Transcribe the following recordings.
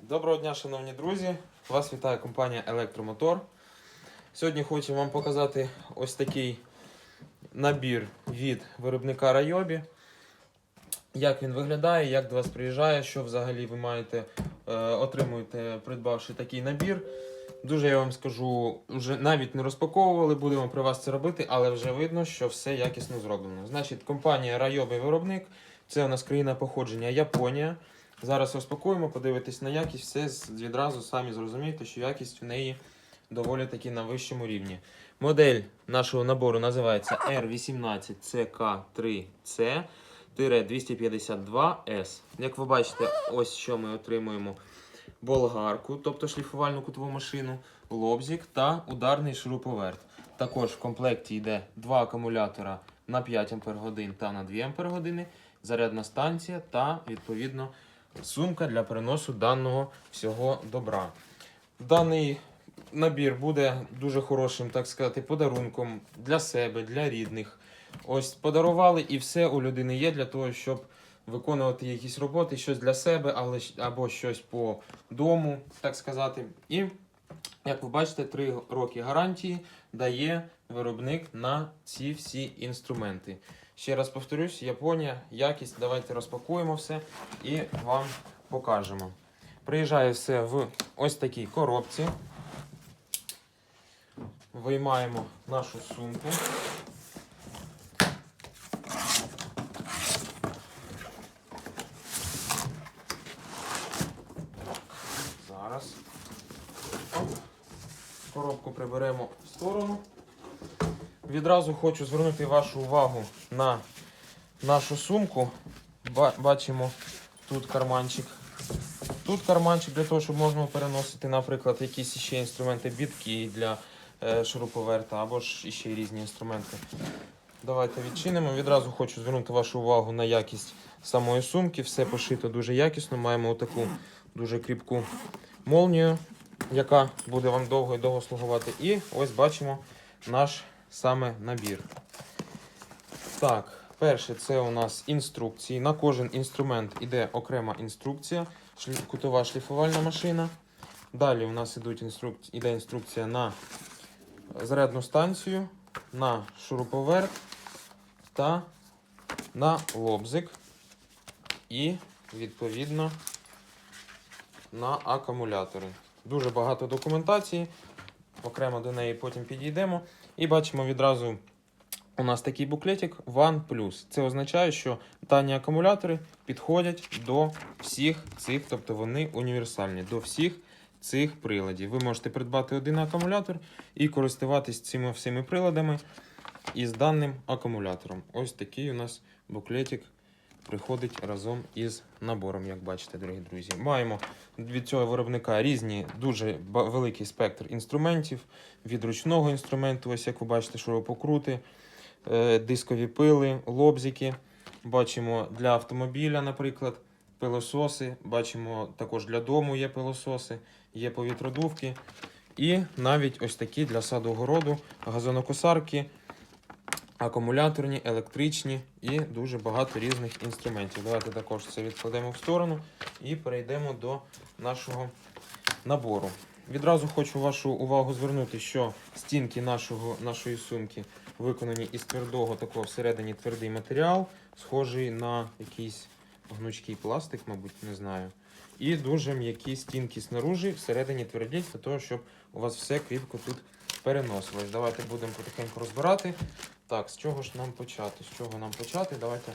Доброго дня, шановні друзі! Вас вітає компанія Електромотор. Сьогодні хочу вам показати ось такий набір від виробника Райобі. Як він виглядає, як до вас приїжджає, що взагалі ви маєте е, отримуєте, придбавши такий набір. Дуже я вам скажу, вже навіть не розпаковували, будемо при вас це робити, але вже видно, що все якісно зроблено. Значить, компанія Райобі виробник. Це у нас країна походження Японія. Зараз розпакуємо, подивитись на якість, все відразу самі зрозумієте, що якість в неї доволі таки на вищому рівні. Модель нашого набору називається R18CK3C 252S. Як ви бачите, ось що ми отримуємо: болгарку, тобто шліфувальну кутову машину, лобзик та ударний шуруповерт. Також в комплекті йде два акумулятора на 5 Ах та на 2 Ах, зарядна станція та відповідно сумка для переносу даного всього добра. Даний набір буде дуже хорошим, так сказати, подарунком для себе, для рідних. Ось подарували, і все у людини є для того, щоб виконувати якісь роботи, щось для себе, але або щось по дому, так сказати. І, як ви бачите, 3 роки гарантії дає виробник на ці всі інструменти. Ще раз повторюсь, Японія, якість. Давайте розпакуємо все і вам покажемо. Приїжджає все в ось такій коробці. Виймаємо нашу сумку. Зараз. Оп. Коробку приберемо в сторону. Відразу хочу звернути вашу увагу на нашу сумку. Бачимо тут карманчик. Тут карманчик для того, щоб можна переносити, наприклад, якісь ще інструменти, бітки для е, шуруповерта або ж ще різні інструменти. Давайте відчинимо. Відразу хочу звернути вашу увагу на якість самої сумки. Все пошито дуже якісно. Маємо таку дуже кріпку молнію, яка буде вам довго і довго слугувати. І ось бачимо наш саме набір. Так, перше це у нас інструкції. На кожен інструмент іде окрема інструкція, кутова шліфувальна машина. Далі у нас ідуть інструк... іде інструкція на зарядну станцію, на шуруповерт та на лобзик. І, відповідно, на акумулятори. Дуже багато документації. Окремо до неї потім підійдемо. І бачимо відразу у нас такий буклетик One Plus. Це означає, що дані акумулятори підходять до всіх цих, тобто вони універсальні, до всіх цих приладів. Ви можете придбати один акумулятор і користуватись цими всіми приладами із даним акумулятором. Ось такий у нас буклетик приходить разом із набором, як бачите, дорогі друзі. Маємо від цього виробника різні, дуже великий спектр інструментів, від ручного інструменту, ось як ви бачите, шуропокрути, е, дискові пили, лобзики. Бачимо для автомобіля, наприклад, пилососи. Бачимо також для дому є пилососи, є повітродувки. І навіть ось такі для саду-городу, газонокосарки, акумуляторні, електричні і дуже багато різних інструментів. Давайте також це відкладемо в сторону і перейдемо до нашого набору. Відразу хочу вашу увагу звернути, що стінки нашого, нашої сумки виконані із твердого, такого всередині твердий матеріал, схожий на якийсь гнучкий пластик, мабуть, не знаю. І дуже м'які стінки снаружи, всередині тверді, для того, щоб у вас все кріпко тут переносилось. Давайте будемо потихеньку розбирати. Так, з чого ж нам почати? З чого нам почати? Давайте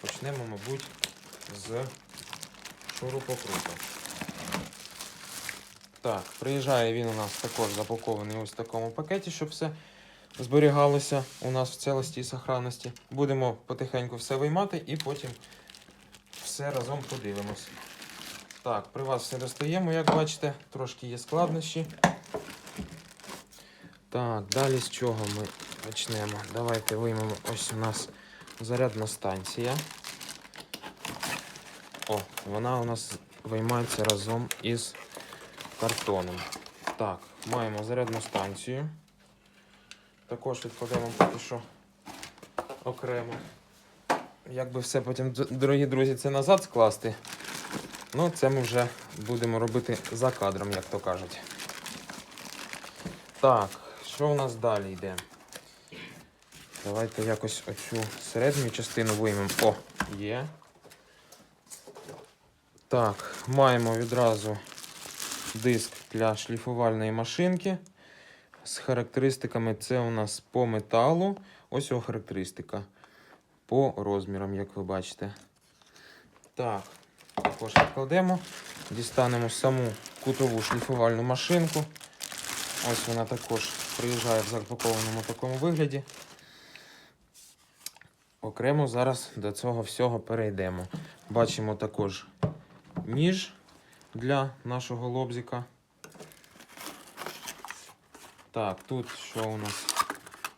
почнемо, мабуть, з шурупокрута. Так, приїжджає він у нас також запакований ось в такому пакеті, щоб все зберігалося у нас в цілості і сохранності. Будемо потихеньку все виймати і потім все разом подивимось. Так, при вас все достаємо, як бачите, трошки є складнощі. Так, далі з чого ми почнемо? Давайте виймемо. Ось у нас зарядна станція. О, вона у нас виймається разом із картоном. Так, маємо зарядну станцію. Також відкладемо поки що окремо. Як би все потім, дорогі друзі, це назад скласти, Ну, це ми вже будемо робити за кадром, як то кажуть. Так, що у нас далі йде? Давайте якось оцю середню частину виймемо. О, є. Так, маємо відразу диск для шліфувальної машинки. З характеристиками це у нас по металу. Ось його характеристика. По розмірам, як ви бачите. Так, також відкладемо. Дістанемо саму кутову шліфувальну машинку. Ось вона також приїжджає в запакованому такому вигляді. Окремо зараз до цього всього перейдемо. Бачимо також ніж для нашого лобзика. Так, тут що у нас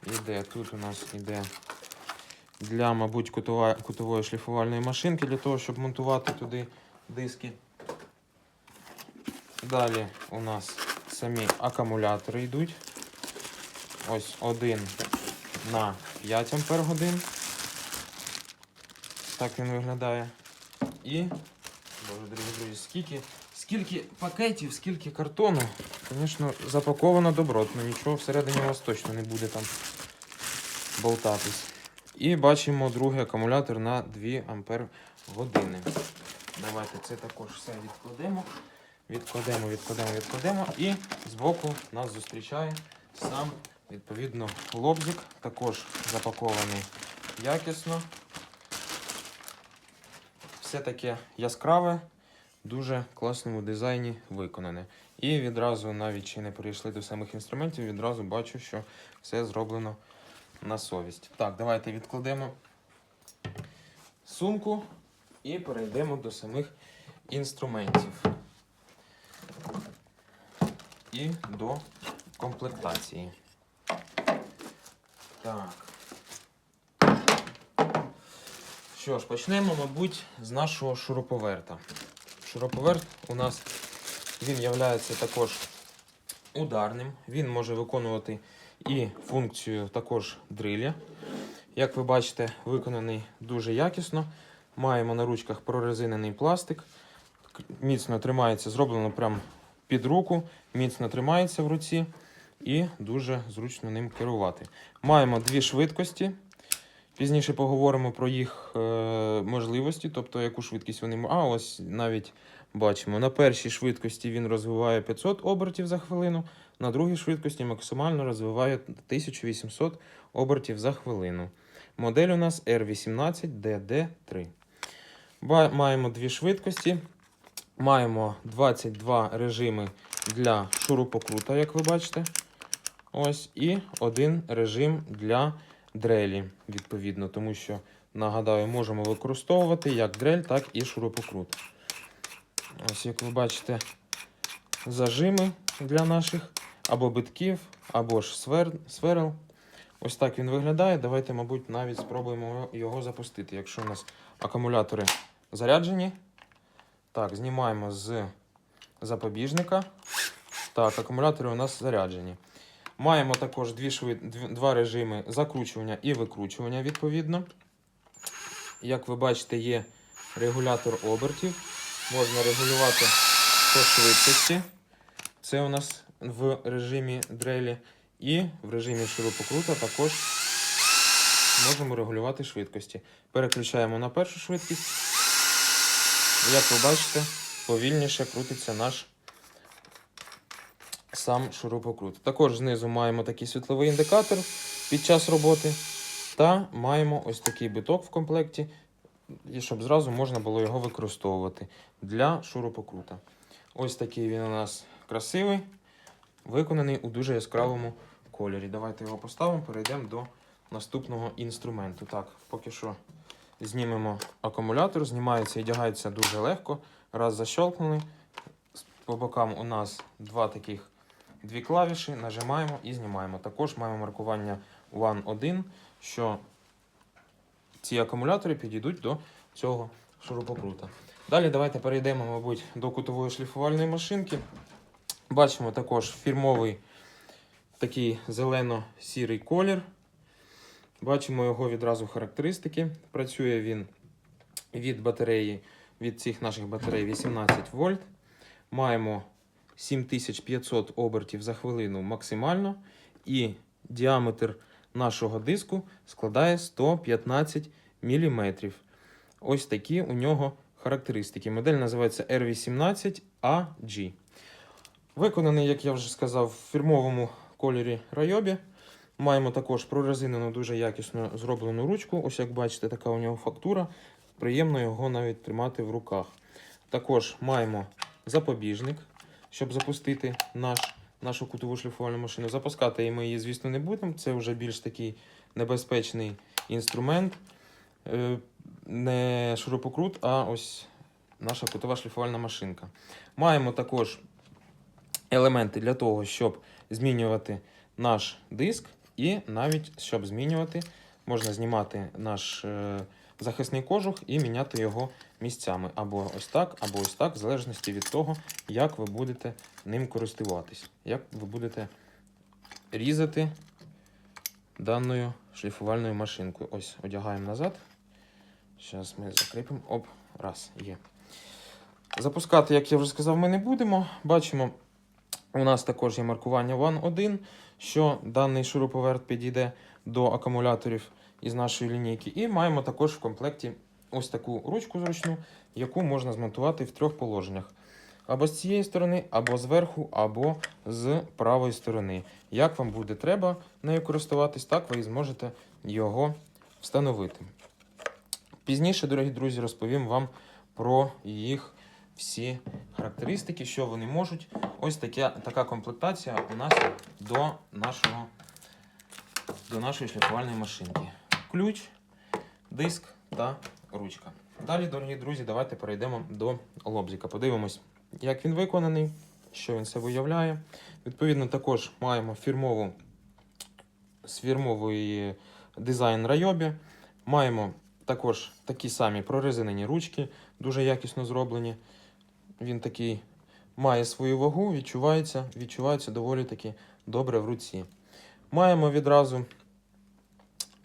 іде? Тут у нас іде для, мабуть, кутова, кутової шліфувальної машинки, для того, щоб монтувати туди диски. Далі у нас самі акумулятори йдуть. Ось один на 5 ампер годин. Так він виглядає. І, боже, дорогі друзі, скільки, скільки пакетів, скільки картону. Звісно, запаковано добротно, нічого всередині у вас точно не буде там болтатись. І бачимо другий акумулятор на 2 ампер. Давайте це також все відкладемо. Відкладемо, відкладемо, відкладемо. І збоку нас зустрічає сам, відповідно, лобзик, також запакований якісно. Все таке яскраве, дуже класному дизайні виконане. І відразу, навіть чи не перейшли до самих інструментів, відразу бачу, що все зроблено на совість. Так, давайте відкладемо сумку і перейдемо до самих інструментів. І до комплектації. Так. Що ж, почнемо, мабуть, з нашого шуруповерта. Шуруповерт у нас він є також ударним. Він може виконувати і функцію також дриля. Як ви бачите, виконаний дуже якісно. Маємо на ручках прорезинений пластик. Міцно тримається, зроблено прямо під руку, міцно тримається в руці і дуже зручно ним керувати. Маємо дві швидкості. Пізніше поговоримо про їх е, можливості, тобто яку швидкість вони м- А ось навіть бачимо. На першій швидкості він розвиває 500 обертів за хвилину, на другій швидкості максимально розвиває 1800 обертів за хвилину. Модель у нас R18DD3. Ба- Маємо дві швидкості. Маємо 22 режими для шурупокрута, як ви бачите. Ось, і один режим для дрелі, відповідно, тому що, нагадаю, можемо використовувати як дрель, так і шурупокрут. Ось, як ви бачите, зажими для наших або битків, або ж свер... сверл. Ось так він виглядає. Давайте, мабуть, навіть спробуємо його запустити. Якщо у нас акумулятори заряджені. Так, знімаємо з запобіжника. Так, акумулятори у нас заряджені. Маємо також дві швид... два режими закручування і викручування, відповідно. Як ви бачите, є регулятор обертів. Можна регулювати по швидкості. Це у нас в режимі дрелі. І в режимі шурупокрута також можемо регулювати швидкості. Переключаємо на першу швидкість. Як ви бачите, повільніше крутиться наш сам шурупокрут. Також знизу маємо такий світловий індикатор під час роботи. Та маємо ось такий биток в комплекті, щоб зразу можна було його використовувати для шурупокрута. Ось такий він у нас красивий, виконаний у дуже яскравому кольорі. Давайте його поставимо, перейдемо до наступного інструменту. Так, поки що знімемо акумулятор, знімається і одягається дуже легко. Раз защелкнули. По бокам у нас два таких дві клавіші, нажимаємо і знімаємо. Також маємо маркування One 1, що ці акумулятори підійдуть до цього шурупокрута. Далі давайте перейдемо, мабуть, до кутової шліфувальної машинки. Бачимо також фірмовий такий зелено-сірий колір. Бачимо його відразу характеристики. Працює він від батареї від цих наших батарей 18 вольт. Маємо 7500 обертів за хвилину максимально. І діаметр нашого диску складає 115 мм. Ось такі у нього характеристики. Модель називається R18AG. Виконаний, як я вже сказав, в фірмовому кольорі Ryobi. Маємо також прорезинену дуже якісно зроблену ручку. Ось як бачите, така у нього фактура. Приємно його навіть тримати в руках. Також маємо запобіжник, щоб запустити наш, нашу кутову шліфувальну машину. Запускати ми її, звісно, не будемо. Це вже більш такий небезпечний інструмент. Е, Не шурупокрут, а ось наша кутова шліфувальна машинка. Маємо також елементи для того, щоб змінювати наш диск, і навіть щоб змінювати, можна знімати наш е, захисний кожух і міняти його місцями. Або ось так, або ось так, в залежності від того, як ви будете ним користуватись, як ви будете різати даною шліфувальною машинкою. Ось одягаємо назад. Зараз ми закріпимо. Оп, раз, є. Запускати, як я вже сказав, ми не будемо. Бачимо, у нас також є маркування WAN 1, що даний шуруповерт підійде до акумуляторів із нашої лінійки. І маємо також в комплекті ось таку ручку зручну, яку можна змонтувати в трьох положеннях. Або з цієї сторони, або зверху, або з правої сторони. Як вам буде треба нею користуватись, так ви і зможете його встановити. Пізніше, дорогі друзі, розповім вам про їх всі характеристики, що вони можуть. Ось таке, така комплектація у нас до, нашого, до нашої шліфувальної машинки. Ключ, диск та ручка. Далі, дорогі друзі, давайте перейдемо до лобзика. Подивимось, як він виконаний, що він себе уявляє. Відповідно, також маємо фірмову, з фірмової дизайн Ryobi. Маємо також такі самі прорезинені ручки, дуже якісно зроблені. Він такий має свою вагу, відчувається, відчувається доволі таки добре в руці. Маємо відразу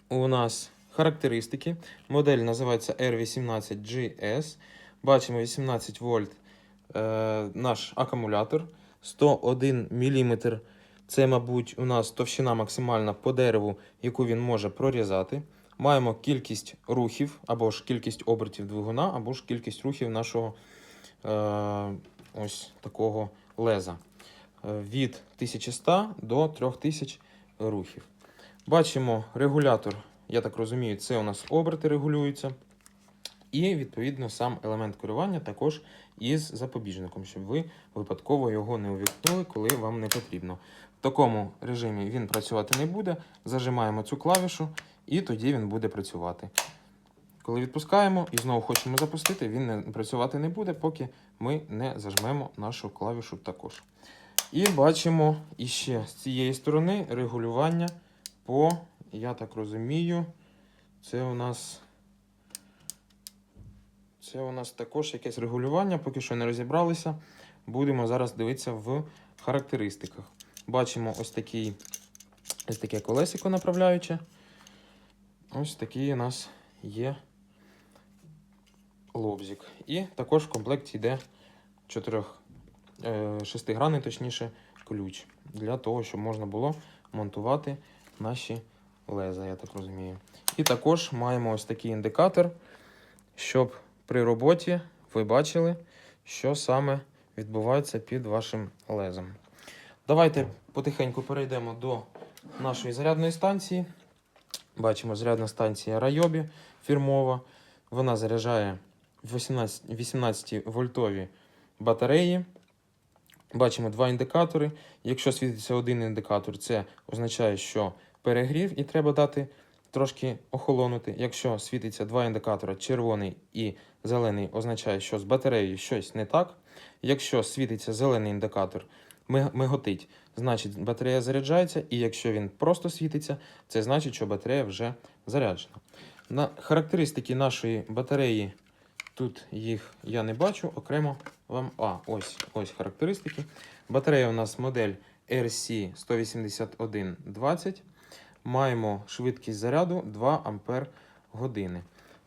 у нас характеристики. Модель називається R18GS. Бачимо 18 вольт е, наш акумулятор, 101 мм. Це, мабуть, у нас товщина максимальна по дереву, яку він може прорізати. Маємо кількість рухів, або ж кількість обертів двигуна, або ж кількість рухів нашого е, ось такого леза. Е, Від 1100 до 3000 рухів. Бачимо регулятор, я так розумію, це у нас оберти регулюються. І, відповідно, сам елемент керування також із запобіжником, щоб ви випадково його не увімкнули, коли вам не потрібно. В такому режимі він працювати не буде. Зажимаємо цю клавішу, і тоді він буде працювати. Коли відпускаємо і знову хочемо запустити, він не працювати не буде, поки ми не зажмемо нашу клавішу також. І бачимо іще з цієї сторони регулювання по, я так розумію, це у нас. Це у нас також якесь регулювання, поки що не розібралися. Будемо зараз дивитися в характеристиках. Бачимо ось такий, ось таке колесико направляюче. Ось такий у нас є лобзик. І також в комплекті йде 4, е, шестигранний, точніше, ключ для того, щоб можна було монтувати наші леза, я так розумію. І також маємо ось такий індикатор, щоб при роботі ви бачили, що саме відбувається під вашим лезом. Давайте потихеньку перейдемо до нашої зарядної станції. Бачимо, зарядна станція Ryobi фірмова. Вона заряджає 18, 18 вольтові батареї. Бачимо два індикатори. Якщо світиться один індикатор, це означає, що перегрів і треба дати трошки охолонути. Якщо світиться два індикатори, червоний і зелений, означає, що з батареєю щось не так. Якщо світиться зелений індикатор, миготить, значить батарея заряджається, і якщо він просто світиться, це значить, що батарея вже заряджена. На характеристики нашої батареї, тут їх я не бачу, окремо вам. А, ось, ось характеристики. Батарея у нас модель RC18120. Маємо швидкість заряду 2 Ампер години.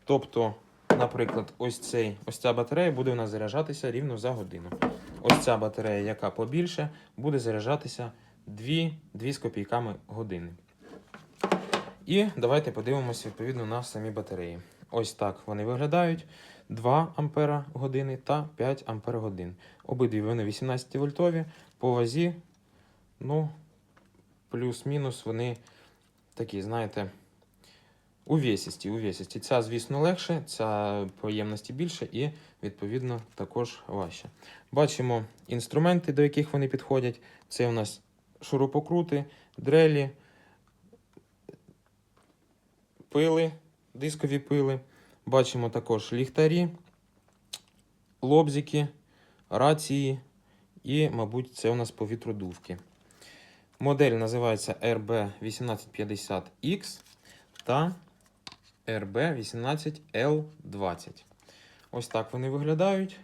Тобто наприклад, ось цей, ось ця батарея буде у нас заряджатися рівно за годину. Ось ця батарея, яка побільше, буде заряджатися 2, 2 з копійками години. І давайте подивимося відповідно на самі батареї. Ось так вони виглядають: 2 ампера години та 5 ампер годин. Обидві вони 18 вольтові. По вазі, ну, плюс-мінус вони такі, знаєте, увесісті, увесісті. Ця, звісно, легше, ця по ємності більше і, відповідно, також важче. Бачимо інструменти, до яких вони підходять. Це у нас шурупокрути, дрелі, пили, дискові пили. Бачимо також ліхтарі, лобзики, рації і, мабуть, це у нас повітродувки. Модель називається RB1850X та RB18L20. Ось так вони виглядають.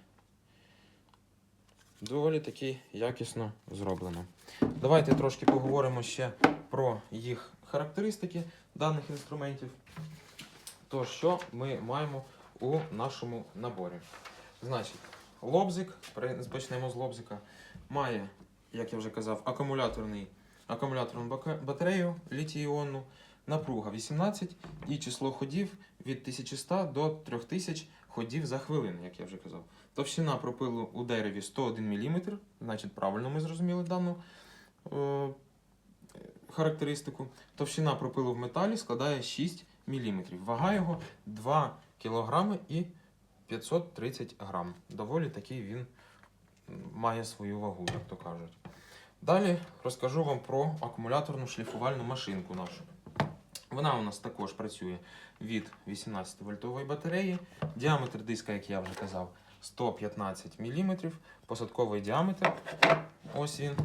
Доволі таки якісно зроблено. Давайте трошки поговоримо ще про їх характеристики даних інструментів. То, що ми маємо у нашому наборі. Значить, лобзик, почнемо з лобзика, має, як я вже казав, акумуляторний, акумуляторну батарею літій-іонну, напруга 18 і число ходів від 1100 до 3000 ходів за хвилину, як я вже казав. Товщина пропилу у дереві 101 мм, значить правильно ми зрозуміли дану е, характеристику. Товщина пропилу в металі складає 6 мм. Вага його 2 кг і 530 грам. Доволі такий він має свою вагу, як то кажуть. Далі розкажу вам про акумуляторну шліфувальну машинку нашу. Вона у нас також працює від 18 вольтової батареї. Діаметр диска, як я вже казав, 115 мм. Посадковий діаметр. Ось він.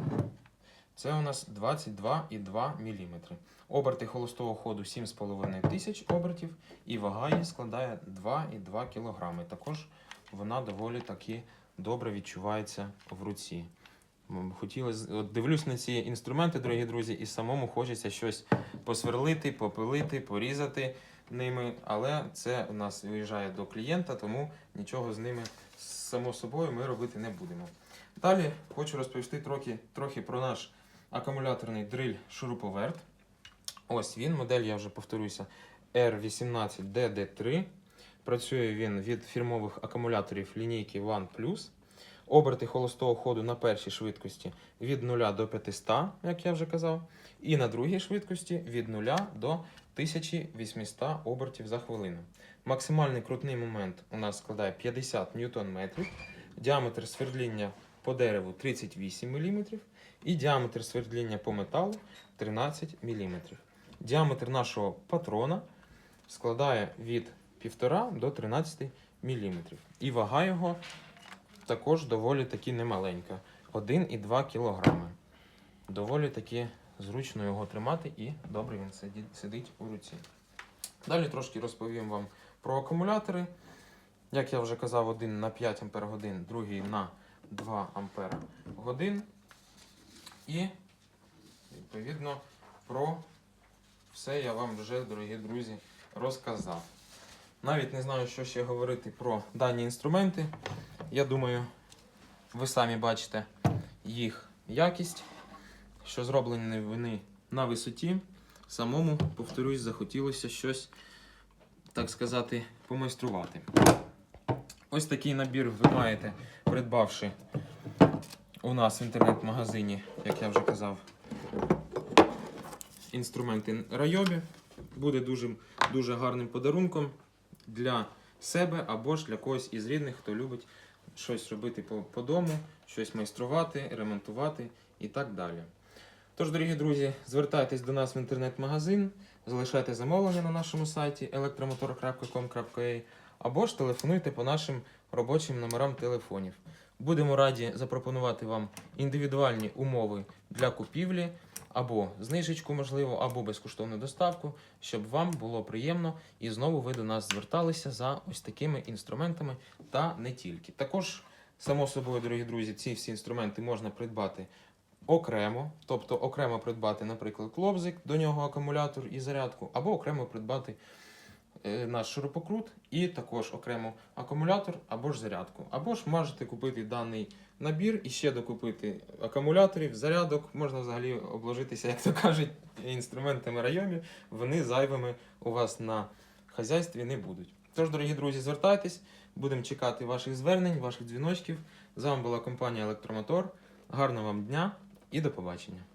Це у нас 22,2 мм. Оберти холостого ходу 7,5 тисяч обертів, і вага її складає 2,2 кг. Також вона доволі таки добре відчувається в руці. Хотілося, от дивлюсь на ці інструменти, дорогі друзі, і самому хочеться щось посверлити, попилити, порізати ними. Але це у нас виїжджає до клієнта, тому нічого з ними само собою ми робити не будемо. Далі хочу розповісти трохи, трохи про наш акумуляторний дриль шуруповерт. Ось він, модель, я вже повторюся, R18DD3. Працює він від фірмових акумуляторів лінійки One Plus. Оберти холостого ходу на першій швидкості від 0 до 500, як я вже казав. І на другій швидкості від 0 до 1800 обертів за хвилину. Максимальний крутний момент у нас складає 50 ньютон Діаметр свердління по дереву 38 мм і діаметр свердління по металу 13 мм. Діаметр нашого патрона складає від 1,5 до 13 мм. І вага його також доволі таки немаленька 1,2 кг. Доволі таки зручно його тримати і добре він сидить у руці. Далі трошки розповім вам про акумулятори. Як я вже казав, один на 5 Ах, другий на 2 Ампера годин. І, відповідно, про все я вам вже, дорогі друзі, розказав. Навіть не знаю, що ще говорити про дані інструменти. Я думаю, ви самі бачите їх якість, що зроблені вони на висоті. Самому, повторюсь, захотілося щось, так сказати, помайструвати. Ось такий набір ви маєте, придбавши у нас в інтернет-магазині, як я вже казав, інструменти Райобі. Буде дуже, дуже гарним подарунком для себе або ж для когось із рідних, хто любить щось робити по, по дому, щось майструвати, ремонтувати і так далі. Тож, дорогі друзі, звертайтесь до нас в інтернет-магазин, залишайте замовлення на нашому сайті elektromotor.com.ua або ж телефонуйте по нашим робочим номерам телефонів. Будемо раді запропонувати вам індивідуальні умови для купівлі, або знижечку, можливо, або безкоштовну доставку, щоб вам було приємно і знову ви до нас зверталися за ось такими інструментами та не тільки. Також, само собою, дорогі друзі, ці всі інструменти можна придбати окремо, тобто окремо придбати, наприклад, клобзик, до нього акумулятор і зарядку, або окремо придбати наш шурупокрут і також окремо акумулятор або ж зарядку. Або ж можете купити даний набір і ще докупити акумуляторів, зарядок. Можна взагалі обложитися, як то кажуть, інструментами райомі. Вони зайвими у вас на хазяйстві не будуть. Тож, дорогі друзі, звертайтесь, будемо чекати ваших звернень, ваших дзвіночків. З вами була компанія Електромотор. Гарного вам дня і до побачення.